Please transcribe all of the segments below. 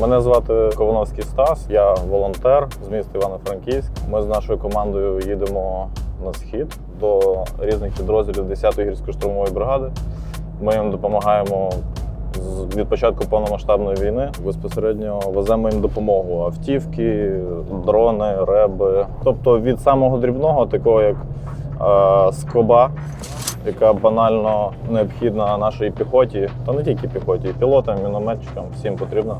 Мене звати Ковановський Стас, я волонтер з міста Івано-Франківськ. Ми з нашою командою їдемо на схід до різних підрозділів 10-ї гірсько-штурмової бригади. Ми їм допомагаємо від початку повномасштабної війни. Безпосередньо веземо їм допомогу: автівки, дрони, реби. Тобто від самого дрібного, такого як е, скоба, яка банально необхідна нашій піхоті, та не тільки піхоті, пілотам, мінометчикам, всім потрібно.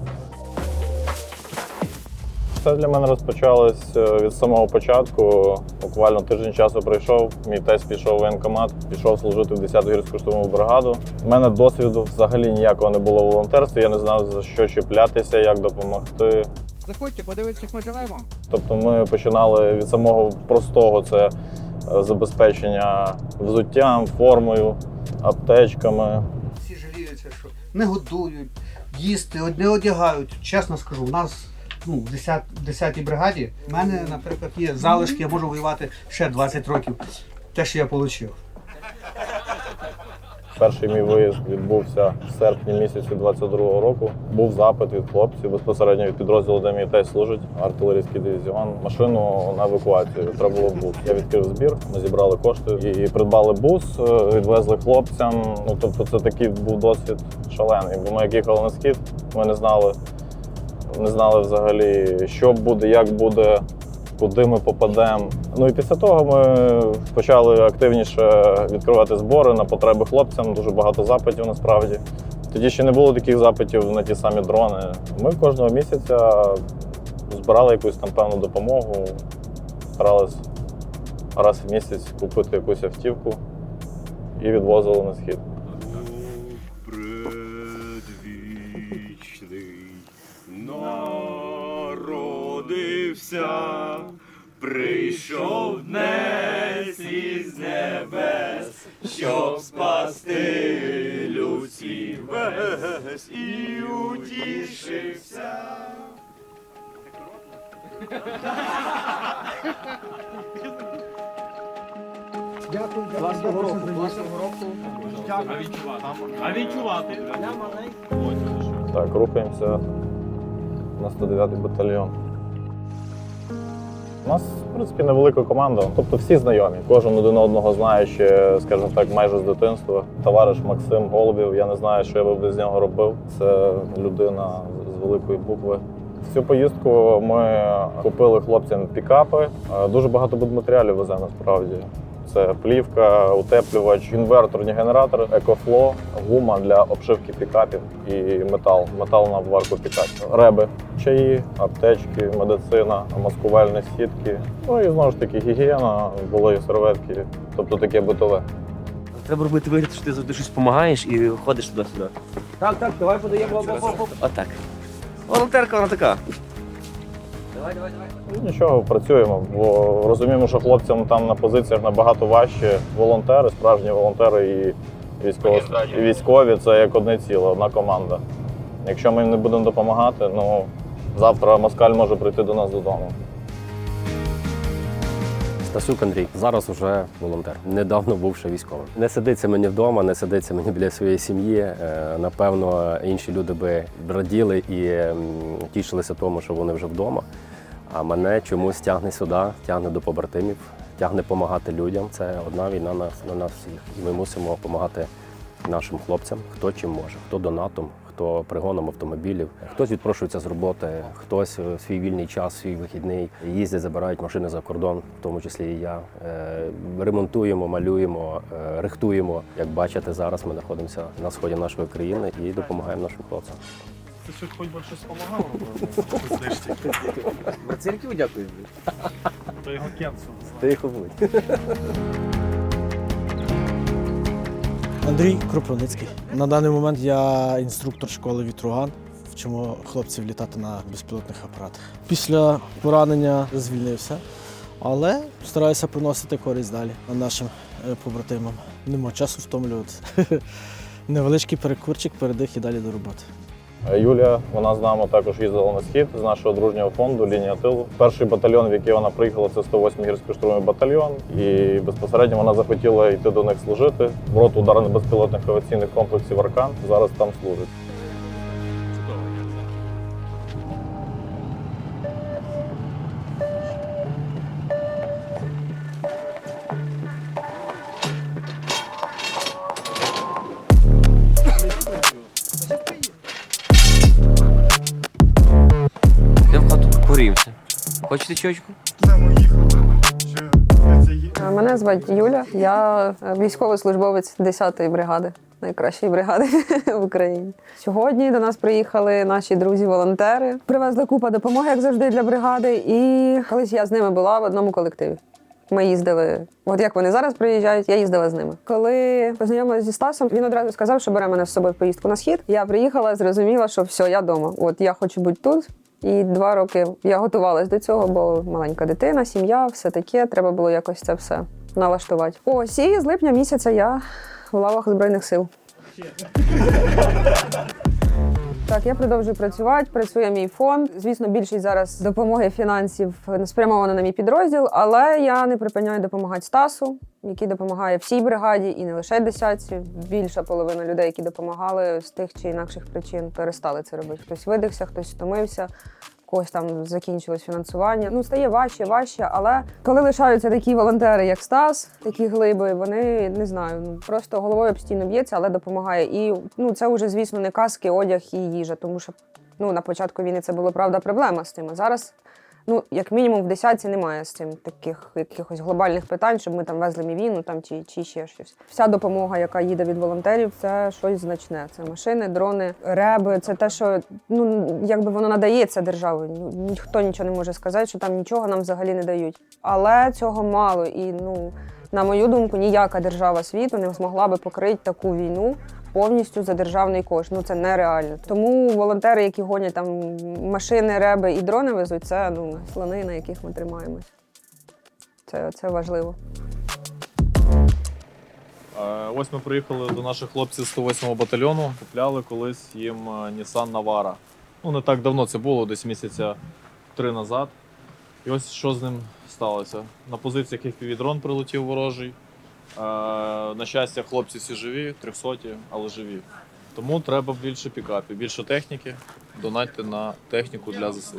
Це для мене розпочалось е, від самого початку. Буквально тиждень часу пройшов. Мій тесть пішов в воєнкомат, пішов служити в 10-ту гірську штурмову бригаду. У мене досвіду взагалі ніякого не було в волонтерстві. Я не знав за що чіплятися, як допомогти. Заходьте, подивитися, як ми живемо. Тобто ми починали від самого простого це е, забезпечення взуттям, формою, аптечками. Всі жаліються, що не годують, їсти, не одягають. Чесно скажу, у нас ну, в 10, 10-й бригаді в мене, наприклад, є залишки, я можу воювати ще 20 років. Те, що я отримав. Перший мій виїзд відбувся в серпні місяці 22-го року. Був запит від хлопців безпосередньо від підрозділу, де мій тесть служить, артилерійський дивізіон. Машину на евакуацію. Треба було бус. Я відкрив збір. Ми зібрали кошти і придбали бус, е, відвезли хлопцям. Ну тобто, це такий був досвід шалений. Бо ми як їхали на схід, ми не знали, не знали взагалі, що буде, як буде. Куди ми попадемо. Ну і після того ми почали активніше відкривати збори на потреби хлопцям. Дуже багато запитів насправді. Тоді ще не було таких запитів на ті самі дрони. Ми кожного місяця збирали якусь там певну допомогу, старались раз в місяць купити якусь автівку і відвозили на схід. Народився, прийшов днес із небес, щоб спасти людський весь і утішився. Дякую, Класного року, класного року. А відчувати? Так, рухаємося на 109 батальйон. У нас, в принципі, невелика команда, тобто всі знайомі. Кожен один одного знає ще, скажімо так, майже з дитинства. Товариш Максим Голубів, я не знаю, що я би без нього робив. Це людина з великої букви. Всю поїздку ми купили хлопцям пікапи. Е, Дуже багато будматеріалів веземо насправді. Це плівка, утеплювач, інверторні генератори, екофло, гума для обшивки пікапів і метал, метал на обварку пікапів, реби, чаї, аптечки, медицина, маскувальні сітки. Ну і знову ж таки гігієна, були серветки, тобто таке битове. Треба робити вигляд, що ти завжди щось допомагаєш і ходиш туди-сюди. Так, так, давай подаємо. Отак. Волонтерка вона така. Ну, Нічого, працюємо, бо розуміємо, що хлопцям там на позиціях набагато важче. Волонтери, справжні волонтери і військово, і військові це як одне ціле, одна команда. Якщо ми їм не будемо допомагати, ну завтра москаль може прийти до нас додому. Стасюк Андрій зараз уже волонтер. Недавно був ще військовим. Не сидиться мені вдома, не сидиться мені біля своєї сім'ї. Е, Напевно, інші люди би раділи і тішилися тому, що вони вже вдома. А мене чомусь тягне сюди, тягне до побратимів, тягне допомагати людям. Це одна війна на, на нас всіх. І ми мусимо допомагати нашим хлопцям, хто чим може, хто донатом, хто пригоном автомобілів, хтось відпрошується з роботи, хтось е, свій вільний час, свій вихідний їздять, забирають машини за кордон, в тому числі і я. Е, Ремонтуємо, малюємо, е, рихтуємо. Як бачите, зараз ми знаходимося на сході нашої країни і допомагаємо нашим хлопцям. Це що хоч би щось допомагало, знижці, На церкві дякую. то його кенсел. Тихо будь. Андрій Кропивницький. На даний момент я інструктор школи Вітруган. Вчимо хлопців літати на безпілотних апаратах. Після поранення звільнився, але стараюся приносити користь далі нашим е, побратимам. Нема часу втомлюватися. Невеличкий перекурчик, передих і далі до роботи. Е, Юлія, вона з нами також їздила на схід з нашого дружнього фонду лінія тилу. Перший батальйон, в який вона приїхала, це 108 гірський штурмовий батальйон. І безпосередньо вона захотіла йти до них служити в рот ударних безпілотних авіаційних комплексів Аркан. Зараз там служить. Хочете чочку? Е, Мене звати Юля, я е, військовослужбовець 10-ї бригади, найкращої бригади в Україні. Сьогодні до нас приїхали наші друзі-волонтери. Привезли купа допомоги, як завжди, для бригади. І колись я з ними була в одному колективі. Ми їздили, от як вони зараз приїжджають, я їздила з ними. Коли познайомилася зі Стасом, він одразу сказав, що бере мене з собою в поїздку на схід. Я приїхала, зрозуміла, що все, я вдома. От я хочу бути тут. І два роки я готувалась до цього, бо маленька дитина, сім'я, все таке. Треба було якось це все налаштувати. Ось і з липня місяця я в лавах Збройних сил. Так, я продовжую працювати. Працює мій фонд. Звісно, більшість зараз допомоги фінансів спрямована на мій підрозділ, але я не припиняю допомагати Стасу, який допомагає всій бригаді і не лише десятці. Більша половина людей, які допомагали з тих чи інакших причин, перестали це робити. Хтось видихся, хтось втомився. Когось там закінчилось фінансування. Ну стає важче, важче. Але коли лишаються такі волонтери, як Стас, такі глиби, вони не знаю, ну просто головою постійно б'ється, але допомагає. І ну це вже, звісно, не каски, одяг і їжа, тому що ну на початку війни це було правда проблема з тим. Зараз, ну як мінімум, в десятці немає з цим таких якихось глобальних питань, щоб ми там везли мівіну там чи, чи ще щось. Вся допомога, яка їде від волонтерів, це щось значне. Це машини, дрони, реби. Це те, що ну якби воно надається державою. Ніхто нічого не може сказати, що там нічого нам взагалі не дають. Але цього мало і ну. На мою думку, ніяка держава світу не змогла би покрити таку війну повністю за державний кошт. Ну це нереально. Тому волонтери, які гонять там машини, реби і дрони везуть, це ну слони, на яких ми тримаємось. Це, це важливо. Е, Ось ми приїхали до наших хлопців 108-го батальйону. Купляли колись їм е, Nissan Navara. Ну, не так давно це було, десь місяця три назад. І ось що з ним сталося. На позиціях FPV-дрон прилетів ворожий. На щастя, хлопці всі живі, 300, але живі. Тому треба більше пікапів, більше техніки. Донатьте на техніку для ЗСУ.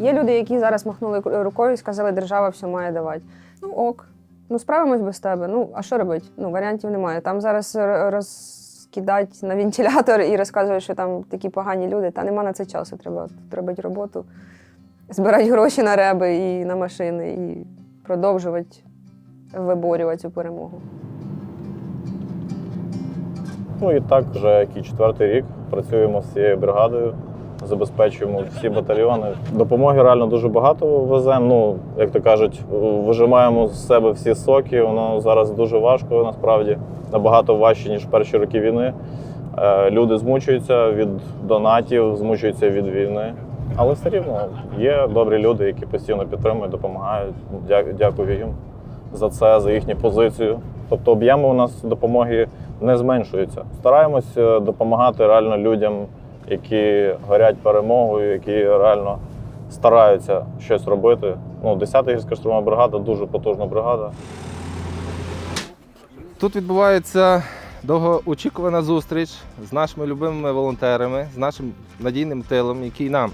Є люди, які зараз махнули рукою і сказали, держава все має давати. Ну ок, ну справимось без тебе. Ну а що робити? Ну варіантів немає. Там зараз р- розкидать на вентилятор і розказують, що там такі погані люди. Та нема на це часу. Треба робити роботу, збирати гроші на реби і на машини, і продовжувати виборювати цю перемогу. Ну і так вже який четвертий рік працюємо з цією бригадою, забезпечуємо всі батальйони. Допомоги реально дуже багато веземо. Ну, як то кажуть, вижимаємо з себе всі соки. Воно зараз дуже важко, насправді набагато важче, ніж перші роки війни. Е, Люди змучуються від донатів, змучуються від війни. Але все рівно є добрі люди, які постійно підтримують, допомагають. Дя- Дякую їм за це, за їхню позицію. Тобто об'єми у нас допомоги не зменшуються. Стараємось е, допомагати реально людям, які горять перемогою, які реально стараються щось робити. Ну, 10-та гірська штурмова бригада дуже потужна бригада. Тут відбувається довгоочікувана зустріч з нашими любимими волонтерами, з нашим надійним тилом, які нам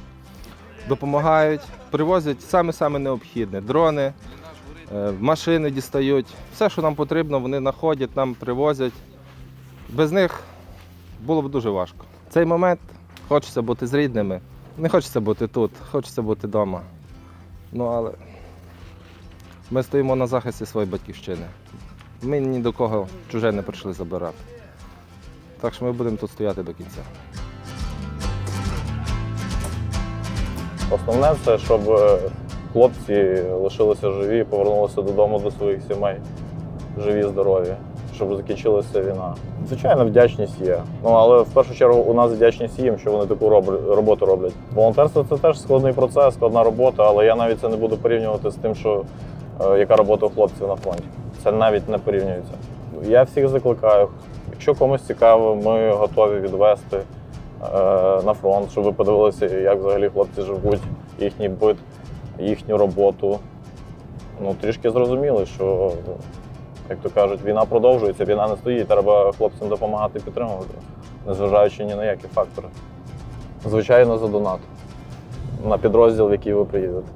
допомагають, привозять саме-саме необхідне. Дрони, е, машини дістають. Все, що нам потрібно, вони знаходять, нам привозять. Без них було б дуже важко. Цей момент хочеться бути з рідними. Не хочеться бути тут, хочеться бути вдома. Ну але ми стоїмо на захисті своєї батьківщини. Ми ні до кого чуже не прийшли забирати. Так що ми будемо тут стояти до кінця. Основне це, щоб е, хлопці лишилися живі, повернулися додому до своїх сімей, живі, здорові, щоб закінчилася війна. Звичайно, вдячність є. Ну але в першу чергу у нас вдячність їм, що вони таку роб- роботу роблять. Волонтерство це теж складний процес, складна робота, але я навіть це не буду порівнювати з тим, що е, яка робота у хлопців на фронті. Це навіть не порівнюється. Я всіх закликаю. Якщо комусь цікаво, ми готові відвести на фронт, щоб ви подивилися, як взагалі хлопці живуть, їхній бит, їхню роботу. Ну, трішки зрозуміли, що, як то кажуть, війна продовжується, війна не стоїть, треба хлопцям допомагати і підтримувати, незважаючи ні на які фактори. Звичайно, за донат на підрозділ, в який ви приїдете.